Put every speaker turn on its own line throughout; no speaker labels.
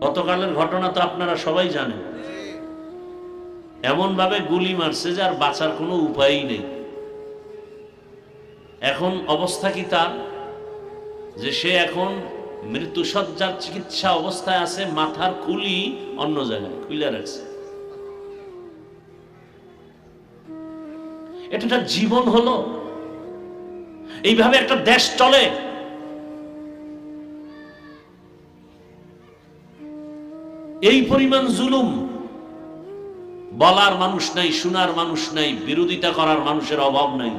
গতকালের ঘটনা তো আপনারা সবাই জানেন। এমন ভাবে গুলি মারছে যে আর বাঁচার কোনো উপায়ই নেই। এখন অবস্থা কি তার? যে সে এখন মৃত্যুসজ্জার চিকিৎসা অবস্থায় আছে, মাথার খুলি অন্য জায়গায়, খুলে রাখছে। এটা জীবন হলো। এইভাবে একটা দেশ চলে। এই পরিমাণ জুলুম। বলার মানুষ নাই, শোনার মানুষ নাই, বিরোধিতা করার মানুষের অভাব নাই।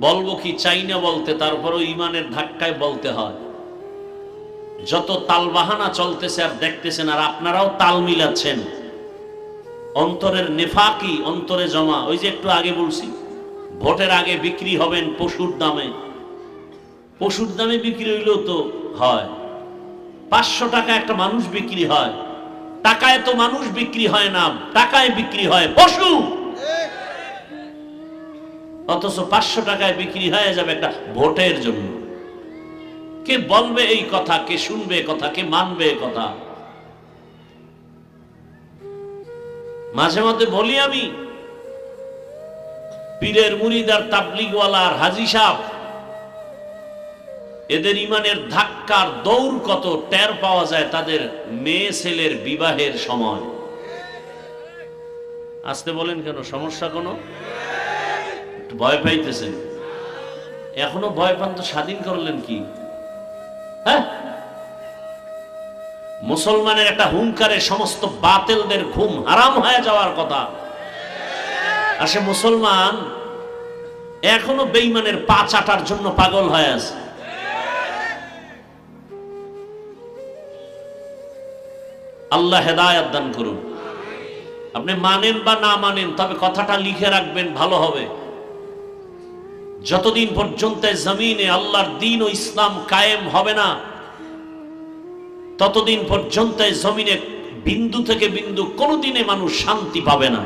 বলব কি, চাই না বলতে, তারপরও ইমানের ধাক্কায় বলতে হয়। যত তালবাহানা চলতেছে আর দেখতেছেন, আর আপনারাও তাল মিলাচ্ছেন। অন্তরের নেফাকি অন্তরে জমা। ওই যে একটু আগে বলছি, ভোটের আগে বিক্রি হবেন পশুর দামে। পশুর দামে বিক্রি হইলেও তো হয়। পাঁচশো টাকা একটা মানুষ বিক্রি হয়। টাকায় তো মানুষ বিক্রি হয় না, টাকায় বিক্রি হয়। পশু অথচ পাঁচশো টাকায় বিক্রি হয়ে যাবে একটা ভোটের জন্য। কে বলবে এই কথা, কে শুনবে কথা, কে মানবে কথা? মাঝে মধ্যে বলি আমি, পীরের মুরিদার তাবলিগওয়ালা আর হাজি সাহ এদের ইমানের ধাক্কার দৌড় কত টের পাওয়া যায় তাদের মেয়ে ছেলের বিবাহের সময়। আসতে বলেন কেন, সমস্যা কোনো? ভয় পাইতেছেন। এখনও ভয় পান তো স্বাধীন করলেন কি? হ্যাঁ? মুসলমানের একটা হুঙ্কারে সমস্ত বাতিলদের ঘুম হারাম হয়ে যাওয়ার কথা। আর সে মুসলমান, এখনও বেইমানের পা চাটার জন্য পাগল হয়ে আছে। আল্লাহ হেদায়াত দান করুন। আপনি মানেন বা না মানেন, তবে কথাটা লিখে রাখবেন, ভালো হবে। যতদিন পর্যন্ত জমিনে আল্লাহর দিন ও ইসলাম কায়েম হবে না, ততদিন পর্যন্ত জমিনে বিন্দু থেকে বিন্দু কোনোদিনে মানুষ শান্তি পাবে না।